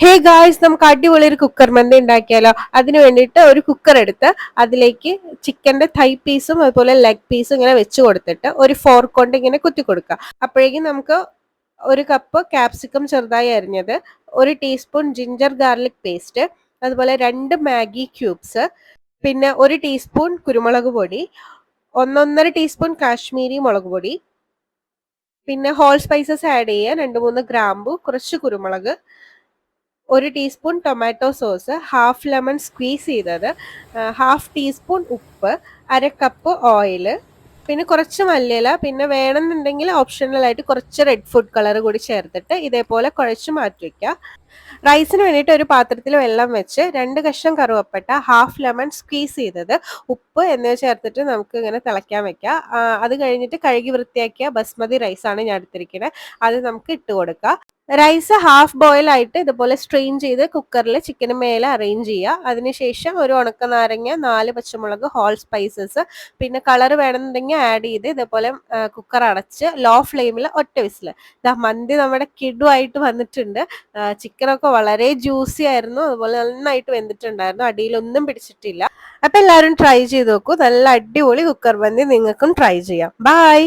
Hey guys നമുക്ക് അടിപൊളി ഒരു കുക്കർ മന്തി ഉണ്ടാക്കിയാലോ? അതിന് വേണ്ടിയിട്ട് ഒരു കുക്കർ എടുത്ത് അതിലേക്ക് ചിക്കന്റെ തൈ പീസും അതുപോലെ ലെഗ് പീസും ഇങ്ങനെ വെച്ച് കൊടുത്തിട്ട് ഒരു ഫോർക്ക് കൊണ്ട് ഇങ്ങനെ കുത്തി കൊടുക്കുക. അപ്പോഴേക്കും നമുക്ക് ഒരു കപ്പ് ക്യാപ്സിക്കം ചെറുതായി അരിഞ്ഞത് ഒരു ടീസ്പൂൺ ജിഞ്ചർ ഗാർലിക് പേസ്റ്റ് അതുപോലെ രണ്ട് മാഗി ക്യൂബ്സ് പിന്നെ ഒരു ടീസ്പൂൺ കുരുമുളക് പൊടി ഒന്നൊന്നര ടീസ്പൂൺ കാശ്മീരി മുളക് പൊടി പിന്നെ ഹോൾ സ്പൈസസ് ആഡ് ചെയ്യുക രണ്ട് മൂന്ന് ഗ്രാമ്പു കുറച്ച് കുരുമുളക് ഒരു teaspoon tomato sauce half lemon squeeze ചെയ്തത് ഹാഫ് ടീസ്പൂൺ ഉപ്പ് അര കപ്പ് ഓയിൽ പിന്നെ കുറച്ച് മല്ലിയില പിന്നെ വേണമെന്നുണ്ടെങ്കിൽ ഓപ്ഷണലായിട്ട് കുറച്ച് റെഡ് ഫുഡ് കളർ കൂടി ചേർത്തിട്ട് ഇതേപോലെ കുഴച്ച് മാറ്റി വയ്ക്കുക റൈസിന് വേണ്ടിയിട്ട് ഒരു പാത്രത്തിൽ വെള്ളം വെച്ച് രണ്ട് കഷ്ണം കറുവപ്പട്ട ഹാഫ് ലെമൺ സ്ക്വീസ് ചെയ്തത് ഉപ്പ് എന്നിവ ചേർത്തിട്ട് നമുക്ക് ഇങ്ങനെ തിളയ്ക്കാൻ വെക്കാം അത് കഴിഞ്ഞിട്ട് കഴുകി വൃത്തിയാക്കിയ ബസ്മതി റൈസാണ് ഞാൻ എടുത്തിരിക്കുന്നത് അത് നമുക്ക് ഇട്ട് കൊടുക്കുക. റൈസ് ഹാഫ് ബോയിൽ ആയിട്ട് ഇതുപോലെ സ്ട്രെയിൻ ചെയ്ത് കുക്കറിൽ ചിക്കന് മേലെ അറേഞ്ച് ചെയ്യുക. അതിനുശേഷം ഒരു ഉണക്ക നാരങ്ങ നാല് പച്ചമുളക് ഹോൾ സ്പൈസസ് പിന്നെ കളർ വേണമെന്നുണ്ടെങ്കിൽ ആഡ് ചെയ്ത് ഇതുപോലെ കുക്കർ അടച്ച് ലോ ഫ്ലെയിമിൽ ഒറ്റ വിസിൽ. ഇതാ മന്തി നമ്മുടെ കിഡുമായിട്ട് വന്നിട്ടുണ്ട്. ചിക്കനൊക്കെ വളരെ ജ്യൂസി ആയിരുന്നു. അതുപോലെ നന്നായിട്ട് വെന്തിട്ടുണ്ടായിരുന്നു. അടിയിലൊന്നും പിടിച്ചിട്ടില്ല. അപ്പം എല്ലാവരും ട്രൈ ചെയ്ത് നോക്കൂ. നല്ല അടിപൊളി കുക്കർ മന്തി നിങ്ങൾക്കും ട്രൈ ചെയ്യാം. ബൈ